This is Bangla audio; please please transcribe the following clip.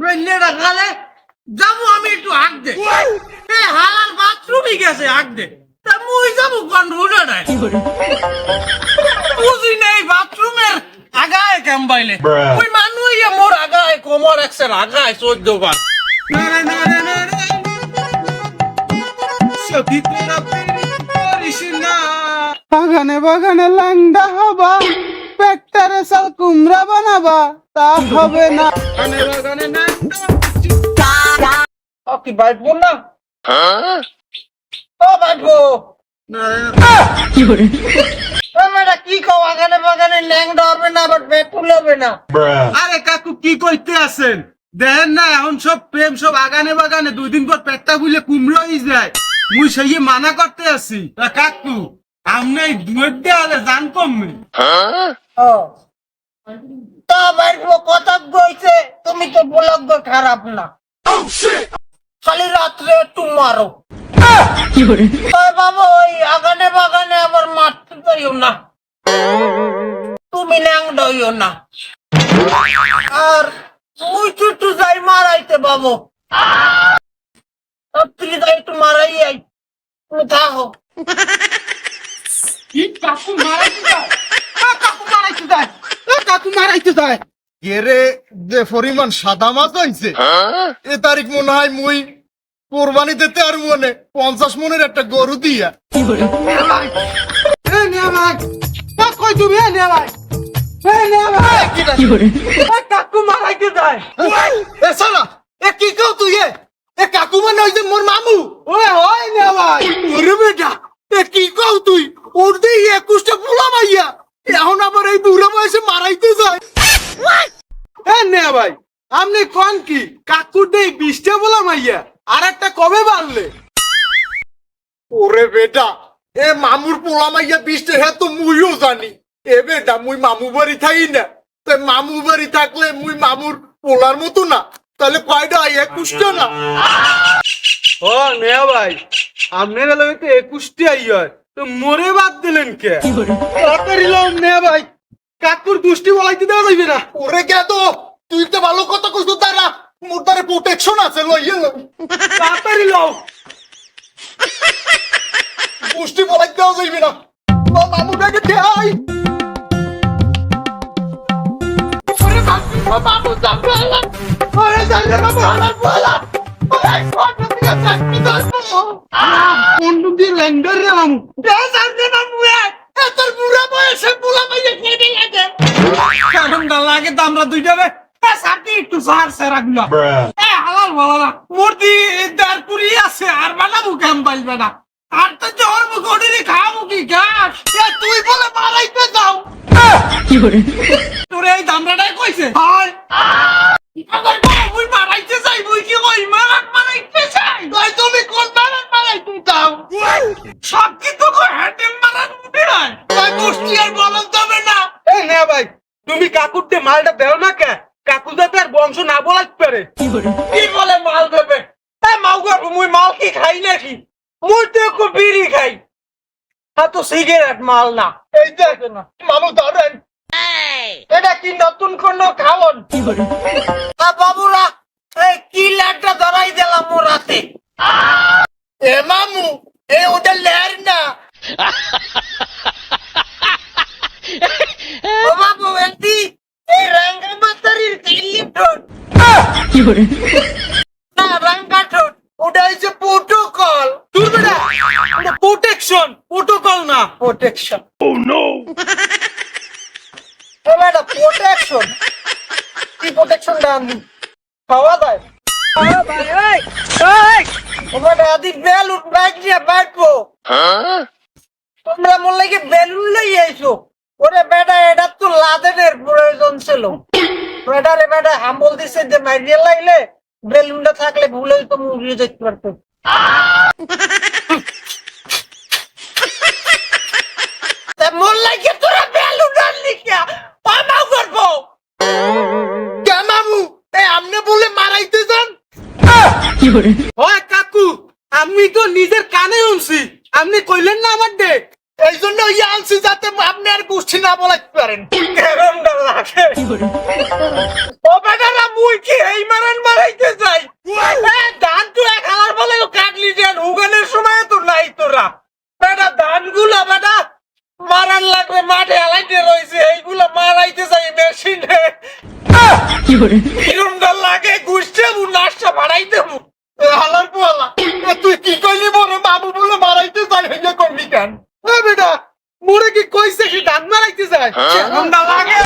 বন্যাটা খালে যাব আমি একটু হাঁক দে। এ হালার বাথরুমই গেছে হাঁক দে। তা মুই যাব কোন নাই বুঝি নেই বাথরুমের আগায় কেমবাইলে Bruh. ওই মানুষ মোর আগায় কোমর একসের আগায় চোদ্দ বার। নারে নারে নারে সখী তোরা প্রেম করিস না। বাগানে বাগানে লাংডা হবা। পেটটারে সাল কুমড়া বানাবা তা হবে না। কি বাইবো না? ও বাইবো কি করে কি কও আগানে বাগানে ল্যাংডা হবে না আবার বেকুল হবে না? আরে কাকু কি কইতে আছেন? দেখেন না এখন সব প্রেম সব আগানে বাগানে দুই দিন পর পেটটা বুঝলে কুমড়োই যায়। মুই সেই মানা করতে আছি। তা কাকু আমনে এই দুয়ের দেওয়ালে জান কমবে। তা বাইবো কথা তুমি তো বলগ খারাপ না। খালি রাত্রে একটু মারো। বাবা ওই আগানে বাগানে আবার মারতে যাইও না। তুমি ল্যাংডা হইও না। আর মুই চুটু যাই মারাইতে বাবু। তুই যাই একটু মারাই আই তুমি থাকো। কি কাকু মারাইতে যায়। কাকু মারাইতে যায়। কাকু মারাইতে যায়। এরে যে পরিমাণ সাদা মাছ হইছে এ তারিখ মনে হয় মুই কোরবানি দিতে আর মনে পঞ্চাশ মনের একটা গরু দিয়া। নিয়া কই তুমি? নিয়া নিয়া কাকু মারাইতে যায়। এ সালা এ কি কও তুই এ? এ কাকু মানে ওই যে মোর মামু। ওই নিয়া ওরে বেটা কি কও তুই? ওর দিয়ে একুশটা পোলা মাইয়া। এখন আবার এই বুড়া বয়সে মারাইতে যায়। এ নিয়া ভাই, আপনি কোন কি? কাকুর দিয়ে বিশটা পোলা মাইয়া আর একটা কবে বাড়লে? ওরে বেটা, এ মামুর পোলা মাইয়া বিশটা হ্যাঁ তো মুইও জানি। এ বেটা, মুই মামু বাড়ি থাকি না। তো মামু বাড়ি থাকলে মুই মামুর পোলার মতো না। তাহলে কয়টা একুশটা না? ও নেয়া ভাই আপনার এলাকায় তো একুশটি আই হয় তো মরে বাদ দিলেন কে তাড়াতাড়ি লও নেয়া ভাই কাকুর গোষ্ঠী বলাইতে দেওয়া যাইবে না ওরে কে তো তুই তো ভালো কথা কইছ তারা মোর তারে প্রোটেকশন আছে লইয়ে লও তাড়াতাড়ি লও গোষ্ঠী বলাইতে দেওয়া যাইবে না ও মামুটাকে দেয় ওরে ওরে বলা ওরে চাকরি দাও কোন রে মামু মামু এ এ তোর বুড়া বয়সে বুলা মাইয়ে কেটে লাগে কারণ লাগে তো আমরা দুইটা রে সাথে একটু সার সেরা গুলা Bruh. এ হালাল বালা দাঁড় পুরি আছে আর বানাবো কেম পাইবে না আর তো জোর মুখড়ি খাব কি গাছ তুই বলে মারাইতে যাও তোর এই দামড়াটাই কইছে হয় আবার বড় মুই মারাইতে চাই মুই কি কই মারাক মারাইতে চাই তাই তুমি কোন মারাক মারাইতে চাও সব কি তো হ্যান্ডেল মারার মুখে নাই তাই গোষ্ঠী আর বলন তবে না। এই না ভাই তুমি কাকুরতে মালটা দেও না কে? কাকু যাতে আর বংশ না বলাতে পারে। কি বলে মাল দেবে? এ মাউ গো মুই মাল কি খাই নাকি? মুই তো একটু বিড়ি খাই। হ্যাঁ তো সিগারেট মাল না। এই দেখ না মামু ধরেন। এটা কি নতুন কোন খাওন? বাবুরা এই কি লাটটা ধরাই দিলাম মোর রাতে? এ মামু এ ওটা লের না ও বাবু এটি এই রঙের মাতারির দিল্লি ঠোঁট না রাঙ্গা ঠোঁট ওটা হচ্ছে প্রোটোকল দূর বেটা ওটা প্রোটেকশন প্রোটোকল না প্রোটেকশন ও নো ও বেটা প্রোটেকশন কি প্রোটেকশন দাম খাওয়া যায় তোমরা মনে কি বেলুন লই আইছো ওরে বেটা এটা তো লাদেনের প্রয়োজন ছিল বেটা রে বেটা হাম্বল দিছে যে মাইরিয়ে লাগলে বেলুনটা থাকলে ভুলে তো মুড়িয়ে যেতে পারতো হয় কাকু আমি তো নিজের কানে শুনছি। আপনি কইলেন না আমার ডে এই জন্য ইয়ে আনছি যাতে আপনি আর গোষ্ঠী না বলাইতে পারেন। কেরমটা লাগে ও বেটারা মুই কি এই মারান মারাইতে যাই ধান তো এক হালার বলে কাটলি দেন উগানের সময় তো নাই তোরা। বেটা ধানগুলা বেটা মারান লাগবে মাঠে হালাইতে রয়েছে এইগুলা মারাইতে যাই মেশিনে। কিরমটা লাগে গুছতে মু নাশটা বাড়াইতে মু এ হালার কি কইলি মোরে? বাবু বলে মারাইতে চাই হইয়া করলি কেন? বেটা কি কইছে কি ডান মারাইতে যায় হ্যাঁ? লাগে।